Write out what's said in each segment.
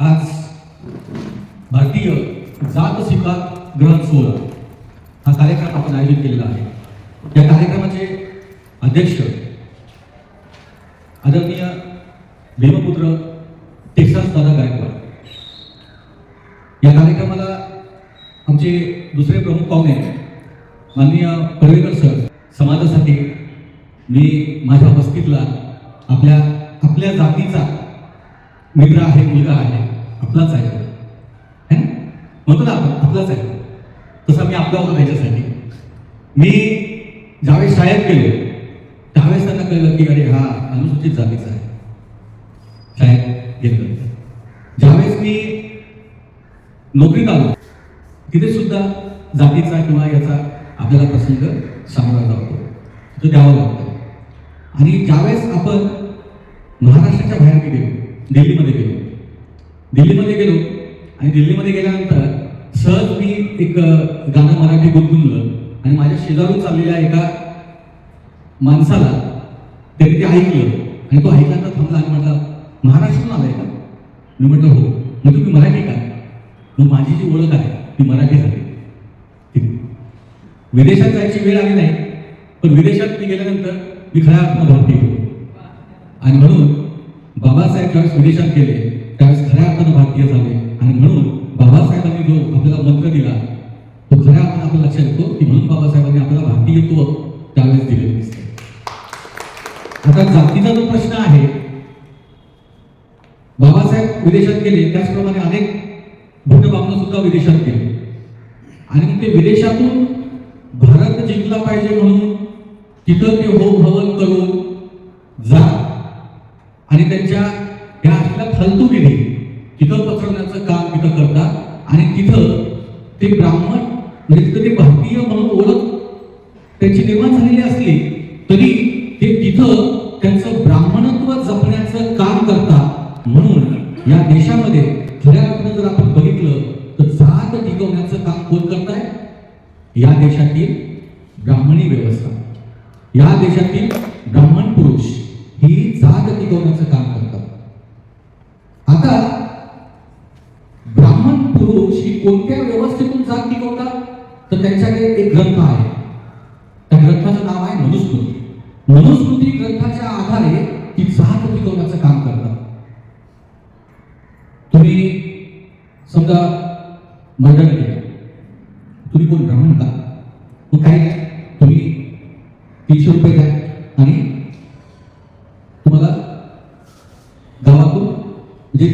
आज भारतीय जात स्वीकार ग्रहण सोहळा हा कार्यक्रम आपण आयोजित केलेला आहे. या कार्यक्रमाचे अध्यक्ष आदरणीय भीमपुत्र टेक्सास दादा गायकवाड. या कार्यक्रमाला आमचे दुसरे प्रमुख पाहुणे माननीय पडवेकर सर समाजासाठी मी माझ्या वस्तीतला आपल्या आपल्या जातीचा मित्र आहे मुलगा आहे. आपलाच आहे. है? ना? म्हणतो ना आपण आपलाच आहे. तसा मी आपला होतो त्याच्यासाठी. मी ज्यावेळेस शाळेत गेलो त्यावेळेस त्यांना कळलं की अरे हा अनुसूचित जातीचा आहे. शाळेत गेलो ज्यावेळेस मी नोकरीत आलो तिथे सुद्धा जातीचा किंवा याचा आपल्याला प्रसंग सामोरा जातो. तो द्यावा लागतो. आणि ज्यावेळेस आपण महाराष्ट्र बाहेर मी गेलो दिल्लीमध्ये गेलो दिल्लीमध्ये गेलो आणि दिल्लीमध्ये गेल्यानंतर सहज मी एक गाणं मराठी गुणगुणलं आणि माझ्या शेजारून चाललेल्या एका माणसाला त्याने ते ऐकलं. आणि तो ऐकल्यानंतर थांबला आणि म्हटला महाराष्ट्रातून आलाय का? मी म्हटलं हो. मग तुम्ही मराठी का? मग माझी जी ओळख आहे ती मराठी झाली. ठीक. विदेशात जायची वेळ आली नाही पण विदेशात मी गेल्यानंतर मी खऱ्या अर्थानं भारतीय आणि म्हणून बाबासाहेब ज्यावेळेस विदेशात गेले. अर्थानं भारतीय झाले. आणि म्हणून बाबासाहेबांनी जो आपल्याला मंत्र दिला तो खऱ्या आपण आपल्या लक्षात येतो की म्हणून बाबासाहेबांनी आपल्याला भारतीयत्व त्यावेळेस दिलेलं दिसतं आता जातीचा जो प्रश्न आहे बाबासाहेब विदेशात गेले त्याचप्रमाणे अनेक भिन्न बाबनं सुद्धा विदेशात गेले. आणि ते विदेशातून भारत जिंकला पाहिजे म्हणून तिथं ते होम हवन करून जा. आणि त्यांच्या तिथं पसरवण्याचं काम तिथं करतात. आणि तिथं ते ब्राह्मण म्हणजे तिथं ते भारतीय म्हणून ओळख त्यांची निर्माण झालेली असली तरी ते तिथं त्यांचं ब्राह्मणत्व जपण्याचं काम करतात. म्हणून या देशामध्ये खऱ्या अर्थानं जर आपण बघितलं तर जात टिकवण्याचं काम कोण करताय? या देशातील ब्राह्मणी व्यवस्था. या देशातील ब्राह्मण पुरुष. तर त्यांच्याकडे एक ग्रंथ आहे. त्या ग्रंथाचं नाव आहे मनुस्मृती. मनुस्मृती ग्रंथाच्या आधारे ती जात टिकवण्याचं काम करतात. तुम्ही समजा मंडळ केलं. तुम्ही कोण ब्राह्मण का? काही काय नाही तुम्ही तीनशे रुपये द्या आणि तुम्हाला गावातून म्हणजे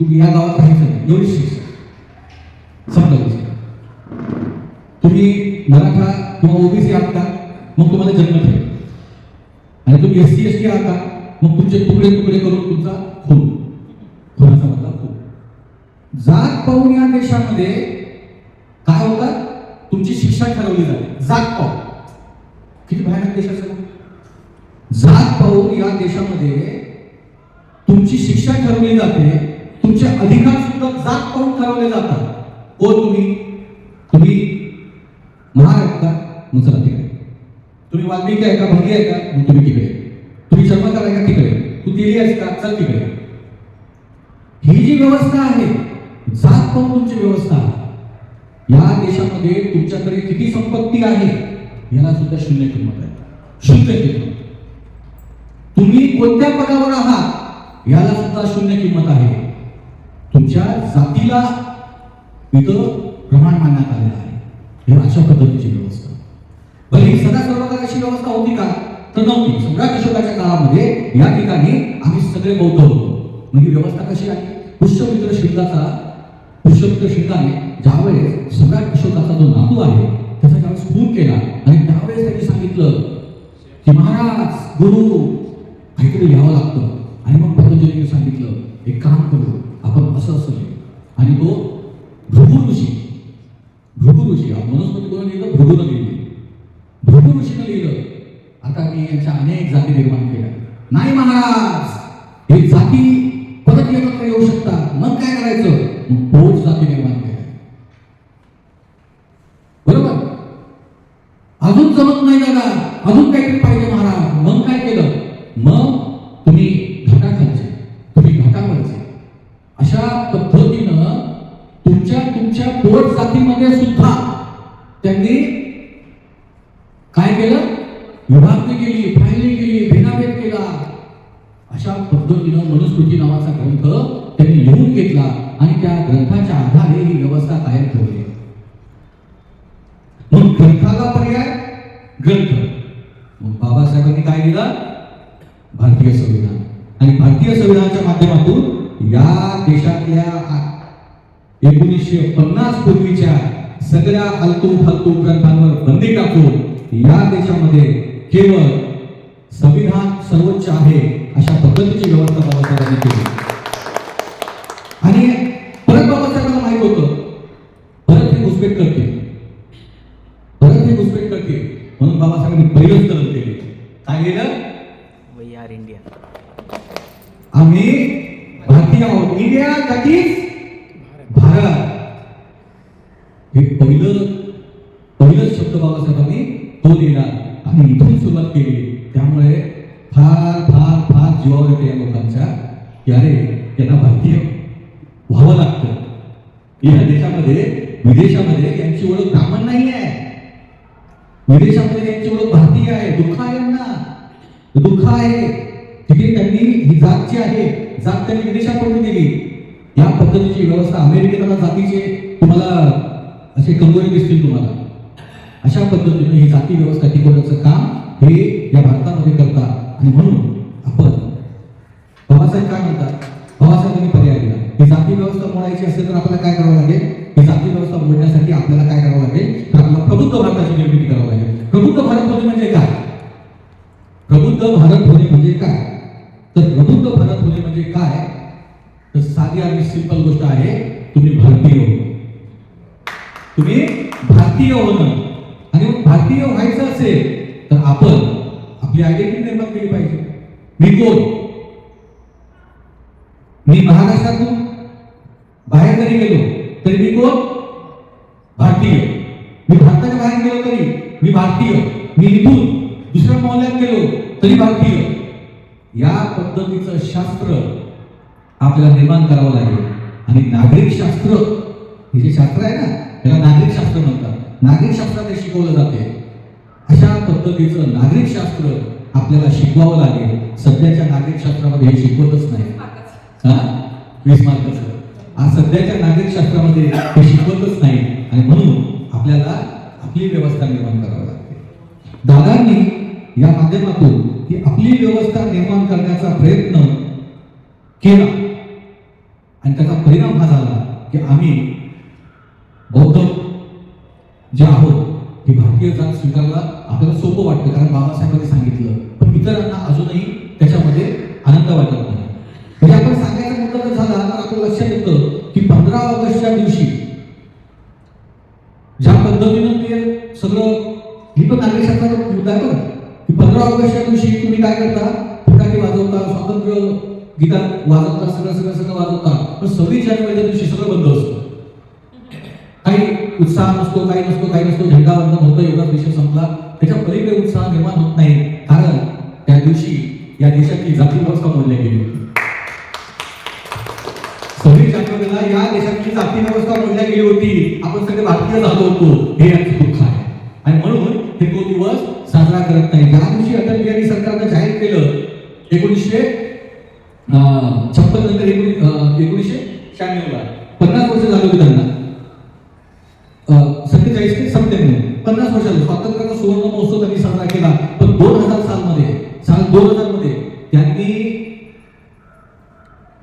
तुम्ही या गावात राहायचं नाही एवढी शिक्षा समजा गोष्ट. तुम्ही मराठा किंवा ओबीसी आहात का मग आणि तुम्ही एस सी एस टी आहात का मग तुमचे तुकडे तुकडे करून तुमचा खून. खुनाचा बदला खून. जात पाहून या देशामध्ये काय होतात तुमची शिक्षा ठरवली जाते. जात पाहू किती भयानक देश असेल जात पाहून या देशामध्ये तुमची शिक्षा ठरवली जाते. तुमचे अधिकार सुद्धा जात पाहून ठरवले जातात. ओ तुम्ही? तुम्ही महार का तुम्ही वाल्मिकी आहे का भंगी आहे का? मग तुम्ही तिकडे. तुम्ही चर्मकार आहे का तिकडे? तू तेली आहेस का? चल तिकडे. ही जी व्यवस्था आहे जात पाहून तुमची व्यवस्था? आहे या देशामध्ये तुमच्याकडे किती संपत्ती आहे याला सुद्धा शून्य किंमत आहे. शून्य किंमत. तुम्ही कोणत्या पदावर आहात याला सुद्धा शून्य किंमत आहे. तुमच्या जातीला इथं प्रमाण मानण्यात आलेलं आहे. हे अशा पद्धतीची व्यवस्था पण ही सदा सर्वदा अशी व्यवस्था होती का? तर नव्हती. सम्राट अशोकाच्या काळामध्ये या ठिकाणी आम्ही सगळे बौद्ध होतो. मग ही व्यवस्था कशी आहे पुष्यमित्र शिल्दाचा पुष्यमित्र शिल्दाने ज्यावेळेस सम्राट अशोकाचा जो नातू आहे त्याचा ज्यावेळेस खून केला आणि त्यावेळेस त्यांनी सांगितलं की महाराज गुरु काहीतरी लिहावं लागतं. आणि मग पतंजलीने सांगितलं एक काम करू आपण असं असं लिहू आणि तो भृगु ऋषी भृगु ऋषी हा मनुस्मृती कोण लिहिलं भृगुनं लिहिली भृगु ऋषीनं लिहिलं आता मी यांच्या अनेक जाती निर्माण केल्या नाही महाराज. काय भारतीय संविधान. आणि भारतीय संविधानाच्या माध्यमातून या देशातल्या एकोणीसशे पन्नास पूर्वीच्या सगळ्या अलतू फालतू ग्रंथांवर बंदी टाकून या देशामध्ये केवळ संविधान सर्वोच्च आहे अशा पद्धतीची व्यवस्था बाबासाहेबांनी केली. आणि परत बाबासाहेबांना माहीत होतं परत हे घुसपेट करते परत हे घुसपेट करते म्हणून बाबासाहेबांनी पहिलंच काय केलं वी आर इंडिया आम्ही भारतीय आहोत. India that is Bharat. हे पहिलं पहिलंच शब्द बाबासाहेबांनी तो दिला. आणि इथून सुरुवात केली. त्यामुळे फार फार फार जीवावर येते या लोकांच्या की अरे यांना भारतीय व्हावं लागतं. या देशामध्ये विदेशामध्ये यांची ओळख ब्राह्मण नाही आहे विदेशामध्ये यांची ओळख भारतीय आहे. दुःख आहे. दुःख आहे. तिथे त्यांनी ही जात जी आहे जात त्यांनी विदेशात पडून दिली. या पद्धतीची व्यवस्था अमेरिकेला जातीचे तुम्हाला असे कमजोरी दिसतील तुम्हाला. अशा पद्धतीने ही जाती व्यवस्था टिकवण्याचं काम हे या भारतामध्ये करतात. आणि म्हणून आपण बाबासाहेब काय म्हणतात? बाबासाहेबांनी पर्याय दिला. ही जाती व्यवस्था मोडायची असेल तर आपल्याला काय करावं लागेल? काय तर साधी आणि सिंपल गोष्ट आहे तुम्ही भारतीय हो. तुम्ही भारतीय होणं आणि मग भारतीय व्हायचं असेल तर आपण आपली आयडेंटिटी निर्माण केली पाहिजे. मी कोण? मी महाराष्ट्रातून बाहेर जरी गेलो तरी मी कोण? भारतीय. मी भारताच्या बाहेर गेलो तरी मी भारतीय. मी इथून दुसऱ्या मोहल्ल्यात गेलो तरी भारतीय. या पद्धतीचं शास्त्र आपल्याला निर्माण करावं लागेल. आणि नागरिक शास्त्र हे जे शास्त्र आहे ना त्याला नागरिक शास्त्र म्हणतात. नागरिक शास्त्रात हे शिकवलं जाते. अशा पद्धतीचं नागरिक शास्त्र आपल्याला शिकवावं लागेल. सध्याच्या नागरिक शास्त्रामध्ये हे शिकवतच नाही. हा? वीस मार्काचं. आज सध्याच्या नागरिक शास्त्रामध्ये हे शिकवतच नाही. आणि म्हणून आपल्याला आपली व्यवस्था निर्माण करावी लागते. दादांनी या माध्यमातून ही आपली व्यवस्था निर्माण करण्याचा प्रयत्न केला. आणि त्याचा परिणाम हा झाला की आम्ही बौद्ध जे आहोत ही भारतीय जात स्वीकारला आपल्याला सोपं वाटतं कारण बाबासाहेबांनी सांगितलं. पण इतरांना अजूनही त्याच्यामध्ये आनंद वाटत नाही. म्हणजे आपण सांगायचा मुद्दा जर झाला तर आपलं लक्षात येतं की पंधरा ऑगस्टच्या दिवशी ज्या पद्धतीनं ते सगळं ही पण नागरिकांचा मुद्दा आहे बघा की पंधरा ऑगस्टच्या दिवशी तुम्ही काय करता? फटाके वाजवता स्वातंत्र्य गीता वाजवता सगळं सगळं सगळं वाजवता. पण सव्वीस जानेवारीच्या दिवशी सगळं बंद असतं. काही उत्साह नसतो काही नसतो काही नसतो झेंडा वंदन होतो एवढा विषय संपला. त्याच्या पलीकडे उत्साह निर्माण होत नाही. कारण त्या दिवशी या देशाची जाती व्यवस्था मोडली गेली होती. सव्वीस जानेवारीला या देशाची जाती व्यवस्था मोडल्या गेली होती. आपण सगळे भारतीय झालो होतो. हे याचं दुःख आहे. आणि म्हणून हे तो दिवस साजरा करत नाही. ज्या दिवशी अटल बिहारी सरकारनं जाहीर केलं एकोणीसशे छप्पन नंतर एकोणीसशे शहाण्णवला. पन्नास वर्ष झाले होते त्यांना. सत्तेचाळीस ते सत्त्याण्णव. पन्नास वर्षाला स्वातंत्र्याचा सुवर्ण महोत्सव त्यांनी साजरा केला पण दोन हजार सालमध्ये साल दोन हजारमध्ये त्यांनी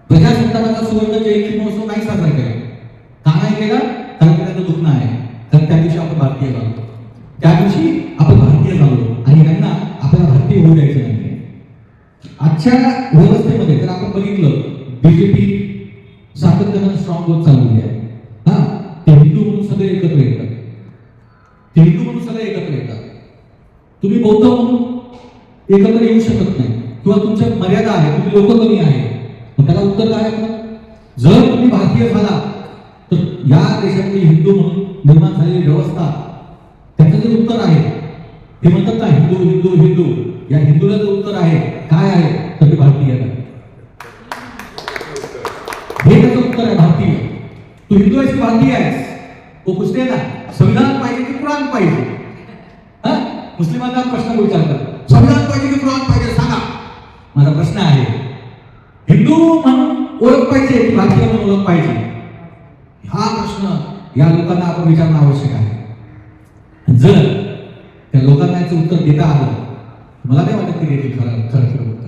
प्रजासत्ताकाचा सुवर्ण जयंती महोत्सव नाही साजरा केला का नाही केला कारण की त्यांचं दुखणं आहे कारण त्या दिवशी आपण भारतीय झालो त्या दिवशी आपण भारतीय झालो आणि त्यांना आपल्याला भारतीय होऊ द्यायचं नाही आजच्या व्यवस्थेमध्ये जर आपण बघितलं बीजेपी सातत्यानं स्ट्रॉंग होत चाललेली आहे. हा ते हिंदू म्हणून सगळे एकत्र येतात. ते हिंदू म्हणून सगळे एकत्र येतात. तुम्ही बौद्ध म्हणून एकत्र येऊ शकत नाही. किंवा तुमच्या मर्यादा आहे तुम्ही लोक कमी आहे. मग त्याला उत्तर काय आहे? जर तुम्ही भारतीय झाला तर या देशातली हिंदू म्हणून निर्माण झालेली व्यवस्था त्याचं जे उत्तर आहे हे म्हणतात ना हिंदू हिंदू हिंदू. या हिंदूला जे उत्तर आहे काय आहे? तर ते भारतीय आहे हे त्याचं उत्तर आहे भारतीय तू हिंदू आहेस की भारतीय आहेस तो पूछते ना संविधान पाहिजे की कुराण पाहिजे? हा? मुस्लिमांना प्रश्न विचारतात. संविधान पाहिजे की कुराण पाहिजे? सांगा. माझा प्रश्न आहे हिंदू म्हणून ओळख पाहिजे की भारतीय म्हणून ओळख पाहिजे? हा प्रश्न या लोकांना आपण विचारणं आवश्यक आहे. जर त्या लोकांना याचं उत्तर देता आलं मला नाही वाटत की खरं खरं खरं उत्तर?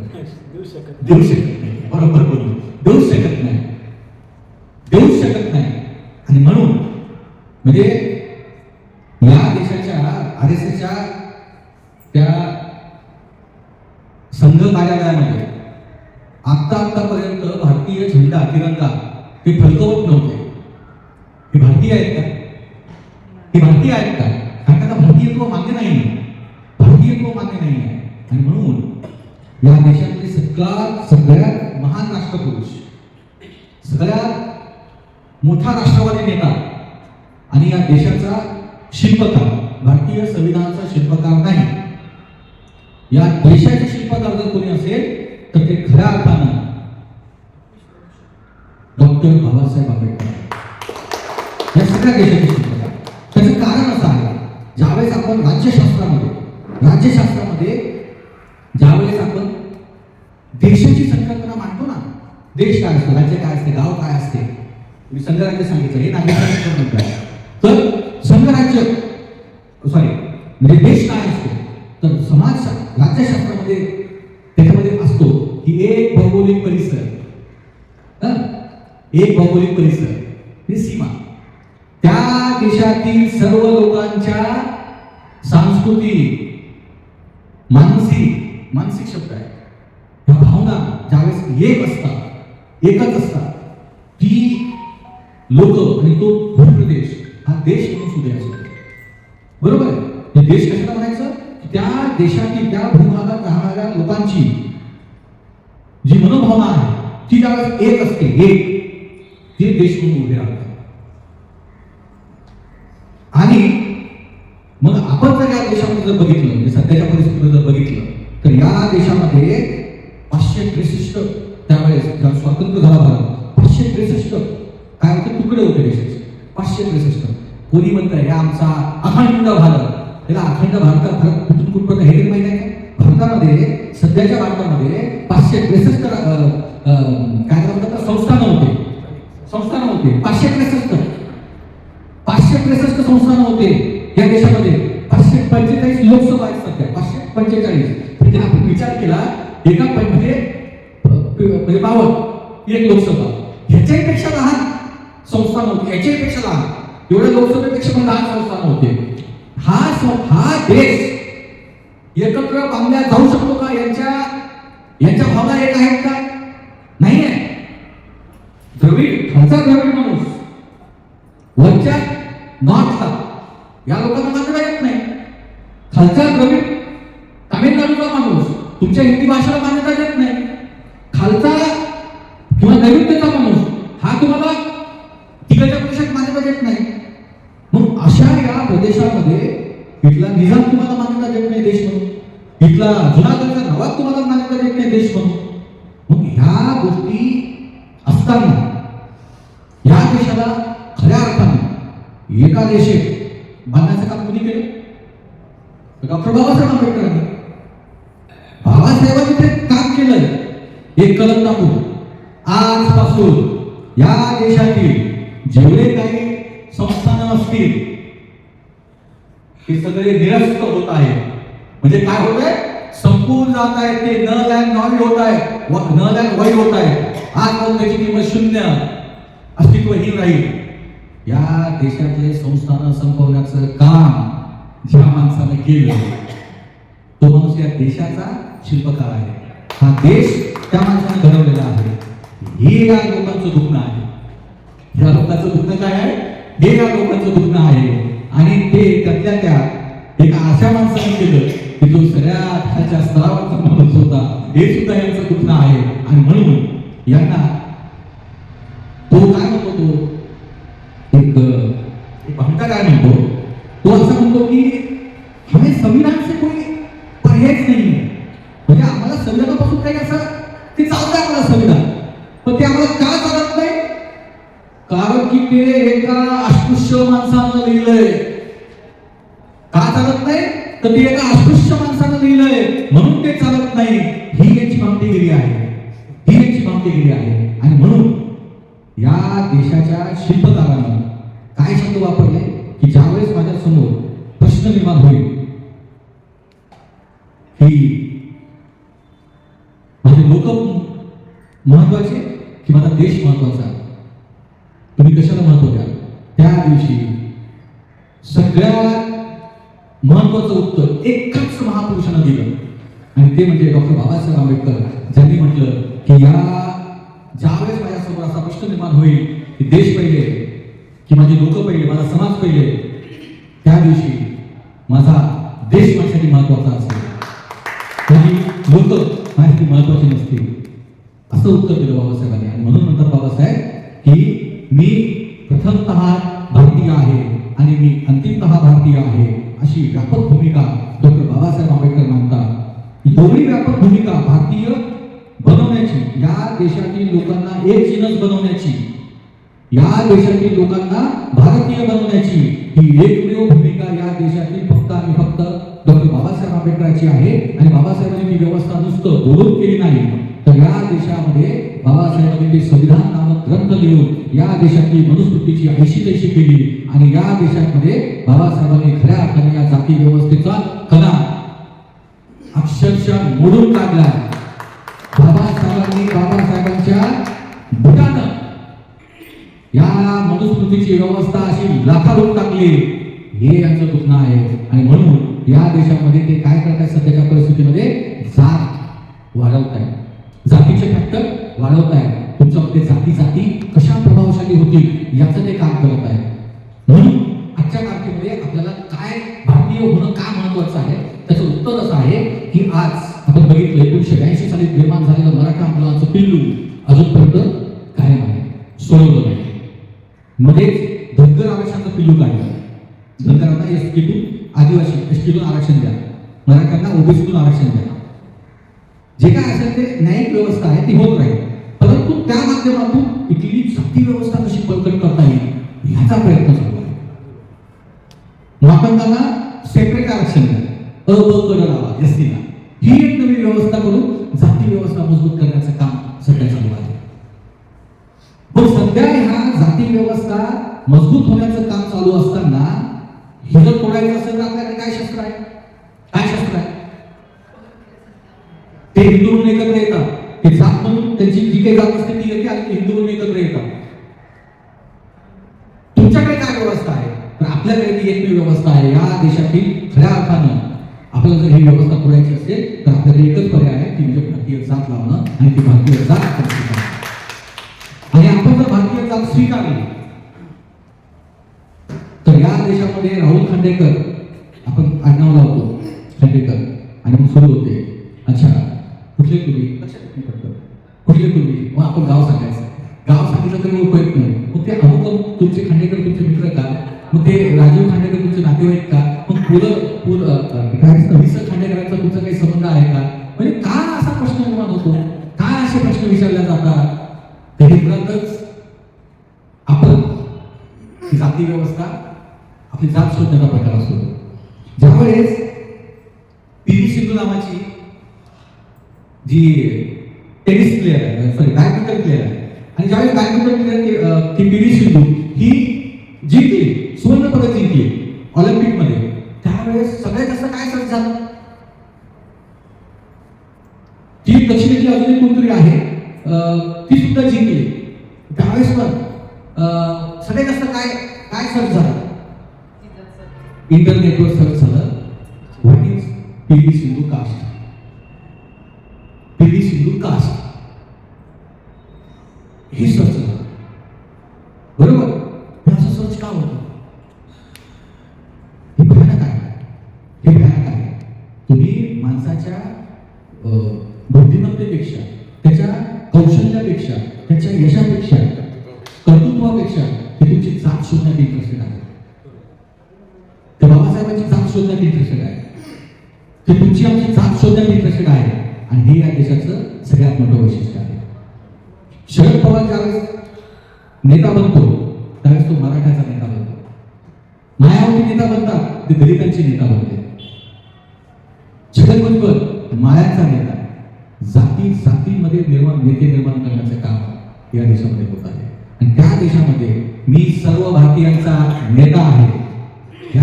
देऊ शकत देऊ शकत नाही. बरोबर बोलू देऊ शकत नाही देऊ शकत नाही आणि म्हणून म्हणजे या देशाच्या आर एस एसच्या त्या संघ कार्यालयामध्ये आत्ता आत्तापर्यंत भारतीय झेंडा तिरंगा ते फलकवत नव्हते. हे भारतीय आहेत का? हे भारतीय आहेत का? कारण त्यांना भारतीयत्व मान्य नाही भारतीयत्व मान्य नाही आहे आणि म्हणून या देशातले सगळ्यात सगळ्यात महान राष्ट्रपुरुष सगळ्यात मोठा राष्ट्रवादी नेता आणि या देशाचा शिल्पकार भारतीय संविधानाचा शिल्पकार नाही. या देशाचे शिल्पकार जर कोणी असेल तर ते खऱ्या अर्थानं डॉक्टर बाबासाहेब आंबेडकर. या सगळ्या देशाचे शिल्पकार. त्याचं कारण असं आहे ज्यावेळेस आपण राज्यशास्त्रामध्ये राज्यशास्त्रामध्ये ज्यावेळेस आपण देशाची संकल्पना मांडतो ना देश काय असतो राज्य काय असते गाव काय असते मी संघराज्य सांगितलं हे नागरिकांचं म्हणतात तर संघराज्य सॉरी म्हणजे देश काय असतो तर समाज राज्यशास्त्रामध्ये त्याच्यामध्ये असतो की एक भौगोलिक परिसर. एक भौगोलिक परिसर. ही सीमा. त्या देशातील सर्व लोकांच्या सांस्कृतिक मानसिक मानसिक शब्द आहे ह्या भावना ज्यावेळेस एक असतात एकच असतात ती लोक आणि तो देश असतो बरोबर आहे? देश कशाला म्हणायचं? त्या देशातील त्या भूभागात राहणाऱ्या लोकांची जी मनोभावना आहे ती ज्यावेळेस एक असते एक ते देश म्हणून उभे राहतात. आणि मग आपण जर या देशामध्ये जर बघितलं म्हणजे सध्याच्या परिस्थितीमध्ये जर बघितलं तर या देशामध्ये पाचशे त्रेसष्ट त्यावेळेस जेव्हा स्वातंत्र्य झाला भारत पाचशे त्रेसष्ट काय होते तुकडे होते देशाचे पाचशे त्रेसष्ट कोणी म्हणतं हे आमचा अखंड भारत. त्याला अखंड भारत भारत कुठून कुठपर्यंत हे तरी माहिती आहे का? भारतामध्ये सध्याच्या भारतामध्ये पाचशे त्रेसष्ट काय म्हणतात संस्थानं होते. संस्थानं होते. पाचशे त्रेसष्ट. पाचशे त्रेसष्ट संस्थानं होते या देशामध्ये. पाचशे पंचेचाळीस लोकसभा आहेत सध्या. पाचशे पंचेचाळीस. म्हणजे आपण विचार केला एका पै- म्हणजे म्हणजे एक लोकसभा. ह्याच्याही पेक्षा लहान संस्थान होते. याच्याही पेक्षा लहान. एवढे लोकसभेपेक्षा पण लहान संस्थान होते. हा हा देश एकत्र बांधल्या जाऊ शकतो का? यांच्या यांच्या भावना एक आहेत का? नाही आहे द्रविड खालचा द्रविड माणूस. वरच्या नॉर्थला. या लोकांना मात्र येत नाही. खालचा द्रविड तामिळनाडूचा माणूस तुमच्या हिंदी भाषेला मान्यता देत नाही खालचा किंवा नैऋत्यचा माणूस हा तुम्हाला तिकडच्या प्रदेशात मान्यता देत नाही मग अशा या प्रदेशामध्ये इथला निजाम तुम्हाला मान्यता देत नाही देश म्हणून. इथला जुनागडचा नवाब तुम्हाला मान्यता देत नाही देश म्हणून. मग ह्या गोष्टी असताना या देशाला खऱ्या अर्थाने एका देशे बांधण्याचं काम कोणी केलं? डॉक्टर बाबासाहेब आंबेडकरांनी. बाबासाहेबांनी ते काम केलंय. एक कलम टाकून आजपासून या देशातील जेवढे काही संस्थानं असतील हे सगळे निरस्त होत आहे. म्हणजे काय होत आहे? संपूर्ण जात आहे ते न लँड नॉन होत आहे. व- न लँड वाईट होत आहे. आज त्याची किंमत शून्य. अस्तित्वहीन राहील. या देशातले संस्थानं संपवण्याचं काम ज्या माणसानं केलं तो माणूस या देशाचा शिल्पकार आहे. हा देश त्या माणसाने घडवलेला आहे. हे या लोकांचं दुखणं आहे. या लोकांचं दुखणं काय आहे? हे या लोकांचं दुखणं आहे. आणि ते त्यातल्या त्या एका अशा माणसाने केलं. की जो सगळ्या खालच्या स्तरावरचा माणूस होता हे सुद्धा यांचं दुखणं आहे? आणि म्हणून यांना तो काय म्हणतो तो की ते एका अस्पृश्य माणसानं लिहिलंय. का चालत नाही? तर ते एका अस्पृश्य माणसानं लिहिलंय. म्हणून ते चालत नाही. ही याची भामटेगिरी आहे. ही याची भामटेगिरी आहे. आणि म्हणून या देशाच्या शिल्पकारानं काय शब्द वापरले? की ज्यावेळेस माझ्यासमोर प्रश्न निर्माण होईल की माझे लोक महत्त्वाचे की माझा देश महत्त्वाचा तुम्ही कशाला महत्त्व द्या? त्या दिवशी सगळ्यात महत्वाचं उत्तर एकच महापुरुषांना दिलं. आणि ते म्हणजे डॉक्टर बाबासाहेब आंबेडकर ज्यांनी म्हटलं की या ज्यावेळेस माझ्यासमोर असा प्रश्न निर्माण होईल की देश पहिले की माझे लोक पहिले माझा समाज पहिले त्या दिवशी माझा देश माझ्यासाठी महत्त्वाचा असेल. तरी लोक माझ्यासाठी महत्त्वाचे नसतील. असं उत्तर दिलं बाबासाहेबांनी. आणि म्हणून म्हणतात बाबासाहेब की मी प्रथमत भारतीय आहे आणि मी अंतिमतः भारतीय आहे अशी व्यापक भूमिका डॉक्टर बाबासाहेब आंबेडकर मानतात. एवढी व्यापक भूमिका भारतीय बनवण्याची या देशातील लोकांना एक जिनस बनवण्याची या देशातील लोकांना भारतीय बनवण्याची ही एकमेव भूमिका या देशात फक्त आणि फक्त डॉक्टर बाबासाहेब आंबेडकरांची आहे आणि बाबासाहेबांनी ती व्यवस्था नुसतं बोलून केली नाही तर या देशामध्ये बाबासाहेबांनी ते संविधान नामक ग्रंथ लिहून या देशातली मनुस्मृतीची ऐशी तैशी केली आणि या देशामध्ये बाबासाहेबांनी खऱ्या अर्थाने या जाती व्यवस्थेचा कणा अक्षरशः मोडून काढला बाबासाहेबांनी बाबासाहेबांच्या बुटानं या मनुस्मृतीची व्यवस्था अशी लाखाडून टाकली. हे यांचं दुखणं आहे. आणि म्हणून या देशामध्ये ते काय करतात सध्याच्या परिस्थितीमध्ये जात वाढवत आहे जातीचे फॅक्टर वाढवत आहे तुमच्यामध्ये जाती जाती कशा प्रभावशाली होतील याचं ते काम करत आहे म्हणून आजच्या तारखेमध्ये आपल्याला काय भारतीय होणं का महत्वाचं आहे? त्याचं उत्तर असं आहे की आज आपण बघितलं एकोणीशे ब्याऐंशी साली निर्माण झालेलं मराठा आंदोलनाचं पिल्लू अजूनपर्यंत कायम आहे सोडवलं नाही. मध्येच धनगर आरक्षणाचं पिल्लू काढलं. धनगरांना एस टीतून आदिवासी एस टीतून आरक्षण द्या. मराठ्यांना ओबीसीतून आरक्षण द्या. जे काय असेल ते न्यायिक व्यवस्था आहे ती होत राहील. परंतु त्या माध्यमातून इथली जाती व्यवस्था कशी बळकट करता येईल ह्याचा प्रयत्न चालू आहे. मापंडांना सेपरेट आरक्षण द्या. अ ब क लावा एस टीला ही एक नवी व्यवस्था करून जाती व्यवस्था मजबूत करण्याचं काम सध्या चालू आहे पण सध्या ह्या जाती व्यवस्था मजबूत होण्याचं काम चालू असताना हे जर तोडायचं असेल तर आपल्याकडे काय शस्त्र आहे? काय शस्त्र आहे? ते हिंदू एकत्र येतात. ते जात म्हणून त्यांची जी काही जात असते ती येते आणि ते एकत्र येतात. तुमच्याकडे काय व्यवस्था आहे? तर आपल्याकडे ती एकमेव व्यवस्था आहे. या देशातील खऱ्या अर्थानं आपल्याला जर ही व्यवस्था पुरायची असेल तर आपल्याला एकच पर्याय आहे ती म्हणजे भारतीय जात लावणं आणि ती भारतीय जात आणि आपण जर भारतीय जात स्वीकारली तर या देशामध्ये राहुल खांडेकर आपण आडनाव लावतो खांडेकर आणि मग सुरू होते. अच्छा कुठले तुम्ही लक्षात कुठले तुम्ही मग आपण गाव सांगायचं. गाव सांगितलं तरी उपयोग नाही. मग ते अमुक तुमचे खांडेकर तुमचे मित्र का? मग ते राजीव खांडेकर तुमचे नातेवाईक का? पुलं पुल विसर खांडेकरांचा तुमचा काही संबंध आहे का? म्हणजे का असा प्रश्न निर्माण होतो? काय असे प्रश्न विचारले जातात? तर मुळातच आपण जाती व्यवस्था आपली जात शोधण्याचा प्रकार असतो. ज्यावेळेस पी व्ही सिंधू नावाची जी टेनिस प्लेअर आहे सॉरी बॅडमिंटन प्लेअर आहे. आणि ज्यावेळेस बॅडमिंटन प्लेअर ती पी व्ही सिंधू ही जिंकली सुवर्ण पदक जिंकली ऑलिम्पिकमध्ये त्यावेळेस सगळ्यात जास्त काय सर्च झालं ती दक्षिणेची अजून एक कोणतरी आहे? ती सुद्धा जिंकली. त्यावेळेस पण अं, सगळ्यात जास्त काय काय सर्च झालं? इंटरनेटवर सर्च झालं. What is P V Sindhu caste P V Sindhu caste हे सर्च झालं बरोबर हे असं सर्च का होतं हे भयानक आहे हे भयानक आहे तुम्ही माणसाच्या अं, बुद्धिमत्तेपेक्षा त्याच्या कौशल्यापेक्षा त्याच्या यशापेक्षा कर्तृत्वापेक्षा ते तुमची जात शोधण्यात इंटरेस्टेड आहे ते बाबासाहेबांची जात शोधण्यात इंटरेस्टेड आहे की तुमची आमची जात शोधण्यात इंटरेस्टेड आहे आणि हे या देशाचं सगळ्यात मोठं वैशिष्ट्य आहे. शरद पवार ज्यावेळेस नेता बनतो त्यावेळेस तो मराठ्याचा नेता बनतो. मायावती नेता बनतात ते दलितांचे नेता बनते. छगन भुजबळ मायाचा नेता जाती जातीमध्ये निर्माण नेते निर्माण करण्याचं काम या देशामध्ये होत आहे. आणि त्या देशामध्ये मी सर्व भारतीयांचा नेता आहे. हे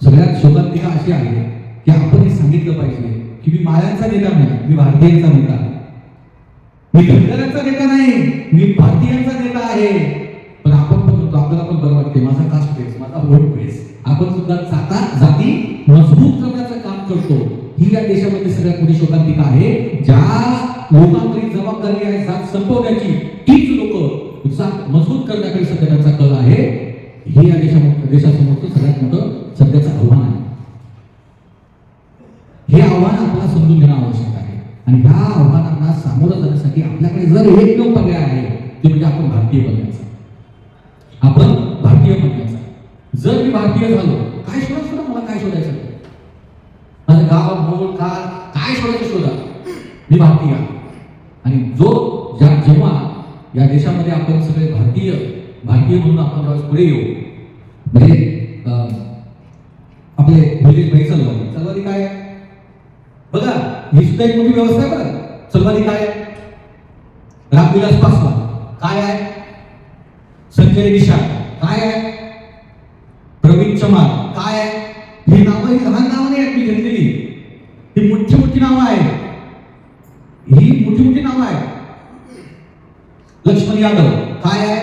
सगळ्यात शोकांतिका अशी आहे की आपण हे सांगितलं पाहिजे की मी मायांचा नेता नाही मी भारतीयांचा नेता मी धनगरांचा नेता नाही मी भारतीयांचा नेता आहे. पण आपण पण म्हणतो आपल्याला पण बरं वाटते माझा कास्ट बेस माझा वोट बेस आपण सुद्धा जाता जाती मजबूत करण्याचं काम करतो. ही या देशामध्ये सगळ्यात मोठी शोकांतिका आहे. ज्या लोकांवरील जबाबदारी आहे साथ संपवण्याची तीच लोक मजबूत करण्याकडे सध्या त्यांचा कल आहे. हे या देशासमोर देशासमोरचं सगळ्यात मोठं सध्याचं आव्हान आहे. हे आव्हान आपल्याला समजून घेणं आवश्यक आहे. आणि ह्या आव्हानांना सामोरं जाण्यासाठी आपल्याकडे जर एकमेव पर्याय आहे ते म्हणजे आपण भारतीय बनण्याचा. आपण भारतीय बनण्याचा. जर मी भारतीय झालो काय शोधा शोधा मला काय शोधायचं माझं गाव मूळ काळ काय शोधायचं शोधा? मी भारतीय. आणि जो ज्या जेव्हा या देशामध्ये आपण सगळे भारतीय भारतीय म्हणून आपण ज्यावेळेस पुढे येऊ. म्हणजे अं, आपले निलेश भाई चलवादी चलवादी काय? आहे बघा ही सुद्धा एक मोठी व्यवस्था आहे बघा चलवादी काय? रामविलास पासवान. काय आहे? संजय निषाद. काय आहे? प्रवीण चमार काय आहे? ही नावं ही लहान नावं नाही आहेत मी घेतलेली. ही मोठी मोठी नावं आहेत. ही मोठी मोठी नावं आहेत. लक्ष्मण यादव. काय आहे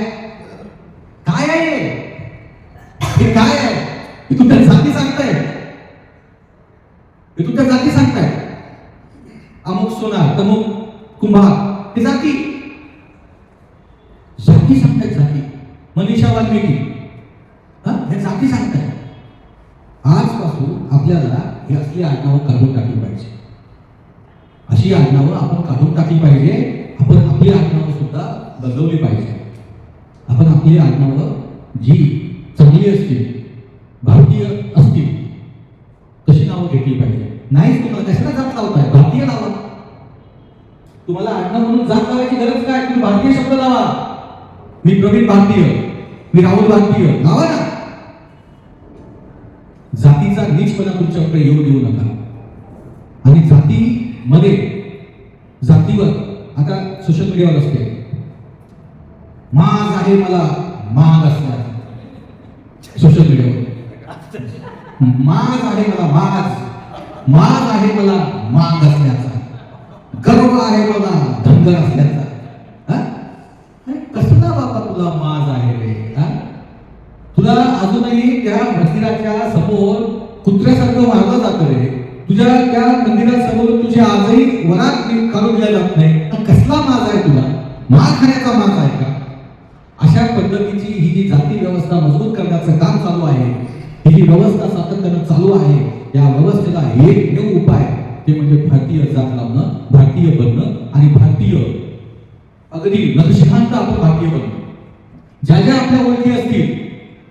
काय आहे हे? हे काय आहे हे तुमच्या जाती सांगताय हे तुमच्या जाती सांगताय अमुक सोनार तमुक कुंभार हे जाती जाती सांगतायत जाती मनीषा वाल्मिकी हा हे जाती सांगताय आजपासून आपल्याला ही असली आडनावं काढून टाकली पाहिजे अशी आडनावं आपण काढून टाकली पाहिजे. आपण आपली आडनावं सुद्धा बदलवली पाहिजे. आपण आपली आडनावं जी चांगली असतील भारतीय असतील तशी नावं घेतली पाहिजे. नाहीच तुम्हाला कशाला जात लावताय? भारतीय नावं. तुम्हाला आडनाव म्हणून जात लावायची गरज काय? तुम्ही भारतीय शब्द लावा. मी प्रवीण भारतीय. मी राहुल भारतीय. लावा ना. जातीचा नीचपणा तुमच्याकडे येऊ देऊ नका. आणि जातीमध्ये सोशल मीडियावर असते. माग आहे मला माग असणार. सोशल मीडियावर माग आहे मला माग. माग आहे मला माग असण्याचा. गर्व आहे मला धनगर असल्याचा कसला बाबा तुला माज आहे रे हा? तुला अजूनही त्या मंदिराच्या समोर कुत्र्यासारखं मारलं जातं रे. तुझ्या त्या मंदिरासमोर तुझी आजही वरात काढून दिल्या जात नाही. हा कसला आहे तुला? माग खाण्याचा आहे का? अशा पद्धतीची ही जी जाती व्यवस्था मजबूत करण्याचं काम चालू आहे ही जी व्यवस्था सातत्यानं चालू आहे या व्यवस्थेला एकमेव उपाय. ते म्हणजे भारतीय जात लावणं भारतीय बनणं आणि भारतीय अगदी नक्षकांत आपण भारतीय बनणं. ज्या ज्या आपल्या ओळखी असतील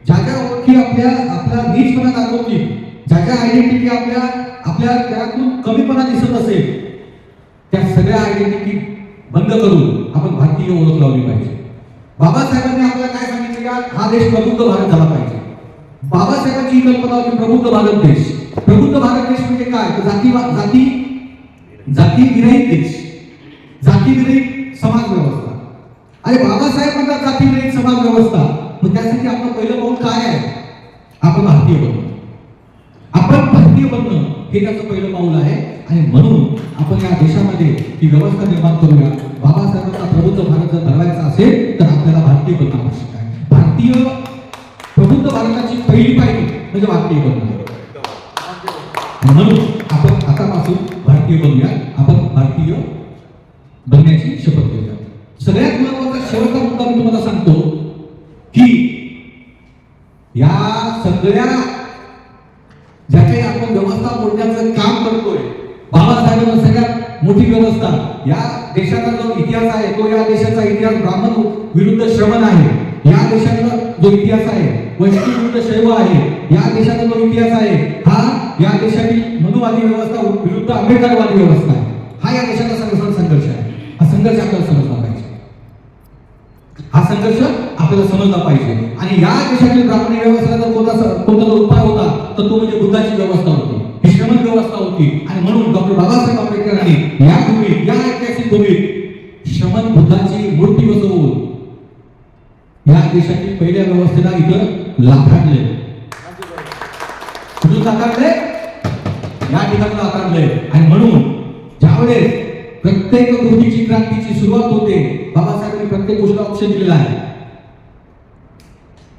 ज्या ज्या ओळखी आपल्या आपल्या नीचपणा दाखवतील ज्या ज्या आयडेंटिटी आपल्या आपल्या त्यातून कमीपणा दिसत असेल त्या सगळ्या आयडेंटिटी बंद करून आपण भारतीय ओळख लावली पाहिजे. बाबासाहेबांनी आपल्याला काय सांगितलं का? हा देश प्रबुद्ध भारत झाला पाहिजे. बाबासाहेबांची ही कल्पना होती प्रबुद्ध भारत देश. प्रबुद्ध भारत देश म्हणजे काय? जाती जाती जाती विरहित देश. जाती विरहित समाज व्यवस्था. अरे बाबासाहेब म्हणतात जाती विरहित समाज व्यवस्था. मग त्यासाठी आपलं पहिलं पाऊल काय आहे? आपण भारतीय बनणं. आपण भारतीय बनणं. हे त्याचं पहिलं पाऊल आहे. आणि म्हणून आपण या देशामध्ये ही व्यवस्था निर्माण करूया. बाबासाहेबांचा प्रबुद्ध भारत जर घडवायचा असेल तर आपल्याला भारतीय बनणं आवश्यक आहे. भारतीय प्रबुद्ध भारताची पहिली पायरी म्हणजे भारतीय बनणं. म्हणून आपण आतापासून भारतीय बनूया. आपण भारतीय बनण्याची शपथ घेऊया. सगळ्यात महत्त्वाचा शेवटचा मुद्दा मी तुम्हाला सांगतो की या सगळ्या ज्या काही आपण व्यवस्था मोडण्याचं काम करतोय बाबासाहेबांना सगळ्यात मोठी व्यवस्था या देशाचा जो इतिहास आहे तो या देशाचा इतिहास ब्राह्मण विरुद्ध श्रमण आहे. या देशाचा जो इतिहास आहे वैष्णव विरुद्ध शैव आहे. या देशाचा जो इतिहास आहे हा या देशातील मनुवादी व्यवस्था विरुद्ध आंबेडकरवादी व्यवस्था आहे. हा या देशाचा सर्वसाधारण संघर्ष आहे. हा संघर्ष आपल्याला समजला पाहिजे. हा संघर्ष आपल्याला समजला पाहिजे. आणि या देशातील ब्राह्मण व्यवस्थेला जर कोणता कोणता जर उपाय होता तर तो म्हणजे बुद्धाची व्यवस्था होती. ही व्यवस्था होती. आणि म्हणून डॉक्टर बाबासाहेब आंबेडकरांनी या भूमीत या ऐतिहासिक भूमीत श्रमण बुद्धाची मूर्ती बसवून या देशातील पहिल्या व्यवस्थेला इथं लाथाडले. कुठून या ठिकाणी लाथाडले. आणि म्हणून ज्यावेळेस प्रत्येक गोष्टीची क्रांतीची सुरुवात होते बाबासाहेबांनी प्रत्येक गोष्टीला ऑप्शन दिलेला आहे.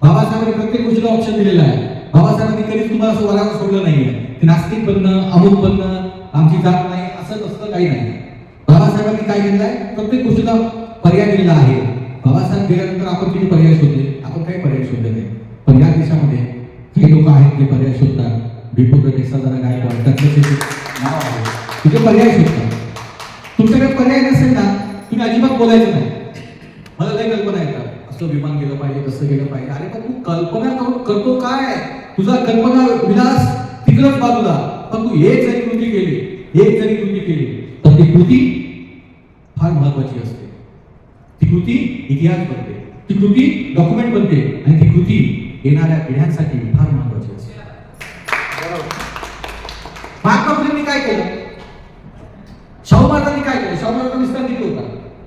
बाबासाहेबांनी प्रत्येक गोष्टीला ऑप्शन दिलेला आहे. बाबासाहेबांनी कधीच तुम्हाला असं वराला सोडलं नाहीये. नास्तिक बनणं अमुक बनणं आमची जात नाही असं तसं काही नाही. बाबासाहेबांनी काय केलं आहे प्रत्येक गोष्टीला पर्याय दिलेला आहे. बाबासाहेब गेल्यानंतर आपण किती पर्याय शोधले. आपण काही पर्याय शोधले नाही. पण या देशामध्ये काही लोक आहेत ते पर्याय शोधतात. बिपुत्र जरा गायकवाड त्यातलं नाव आहे. तुझे पर्याय शोधतात. तुमच्याकडे पर्याय नसेल ना तुम्ही अजिबात बोलायचं नाही. मला काही कल्पना येतात. असं विमान गेलं पाहिजे तसं गेलं पाहिजे. अरे पण तू कल्पना करून करतो? काय? तुझा कल्पना विलास तिकडच बाजूला पण तू एक जरी कृती केली एक जरी कृती केली तर ती कृती फार महत्वाची असते. ती कृती इतिहास बनते ती कृती डॉक्युमेंट बनते आणि ती कृती येणाऱ्या पिढ्यांसाठी फार महत्वाची असते. महात्मा फुलेंनी काय केलं? शाहू महाराजांनी काय केलं? शाहू महाराजांनी विस्तार किती होता.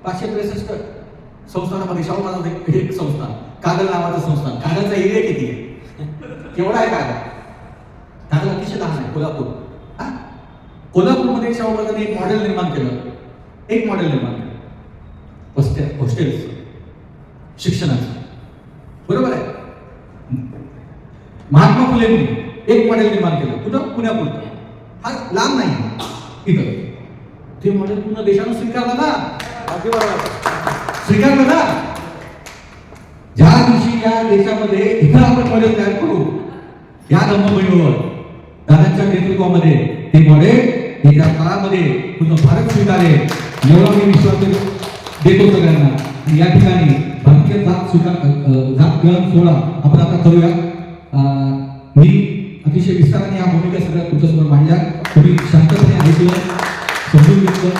पाचशे त्रेसष्ट संस्थानामध्ये शाहू महाराज एक- एक संस्थान कागल नावाचं संस्थान. कागलचा एरिया किती आहे? केवढा आहे कागल? कागल अतिशय लहान आहे? कोल्हापूर. हा? कोल्हापूरमध्ये शाहू महाराजांनी एक मॉडेल निर्माण केलं. एक मॉडेल निर्माण केलं. हॉस्टेल हॉस्टेल्स शिक्षणाचं. बरोबर आहे? महात्मा फुलेंनी एक मॉडेल निर्माण केलं. कुठं? पुण्यापुरतं. हा लांब नाही. इथं. ते मॉडेल पूर्ण देशानं स्वीकारलं ना? स्वीकारलं ना? ज्या दिवशी या देशामध्ये इथं आपण मॉडेल तयार करू या धम्मभूमीवर दादांच्या नेतृत्वामध्ये ते मॉडेल एका काळामध्ये पूर्ण भारत स्वीकारेल. एवढा मी विश्वास देतो सगळ्यांना. या ठिकाणी भारतीय जात स्वीकार जात ग्रहण सोहळा आपण आता करूया. मी अतिशय विस्ताराने या भूमिका सगळ्या तुमच्यासमोर मांडल्या. तुम्ही शांतपणे ऐकलं समजून घेतलं.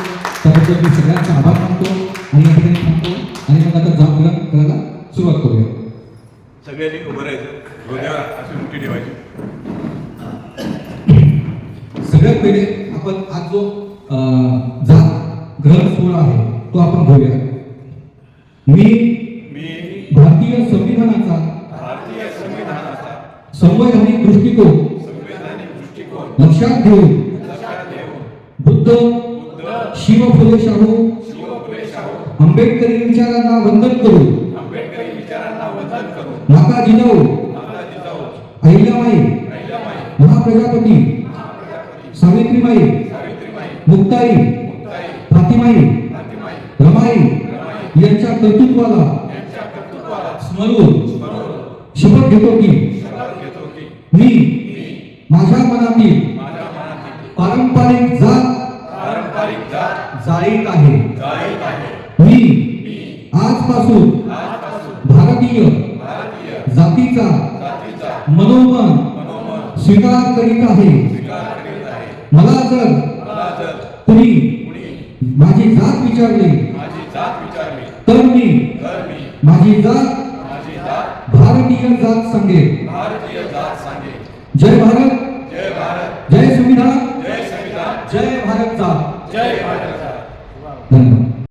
त्याबद्दल मी सगळ्यांचा आभार मानतो आणि या ठिकाणी थांबतो. आणि मग आता जात ग्रहण करायला सुरुवात करूया. सगळ्यांनी उभं राहायचं. हृदयावर अशी मुठी ठेवायची. पहिले आपण आज जो ग्रहण सोहळा आहे तो आपण घेऊया मी मी भारतीय संविधानाचा भारतीय संविधानाचा संवैधानिक दृष्टिकोन लक्षात घेऊन बुद्ध शिव फुले शाहू आंबेडकरी विचारांना वंदन करू. माता जिजाऊ अहिल्याबाई महाप्रजापती सावित्रीबाई मुक्ताई प्रतिमाई रमाई यांच्या कर्तृत्वाला स्मरून शपथ घेतो की मी माझ्या मनातील पारंपरिक जात जाळीत आहे. मी आजपासून भारतीय जातीचा मनोमन स्वीकार करीत आहे. मला जर कुणी कुणी माझी जात विचारली. माझी जात विचारली. तर मी तर माझी जात माझी जात भारतीय जात सांगेन. भारतीय जात सांगेन. जय भारत. जय भारत. जय संविधान. जय संविधान. जय भारत जात. जय भारत जात. धन्यवाद.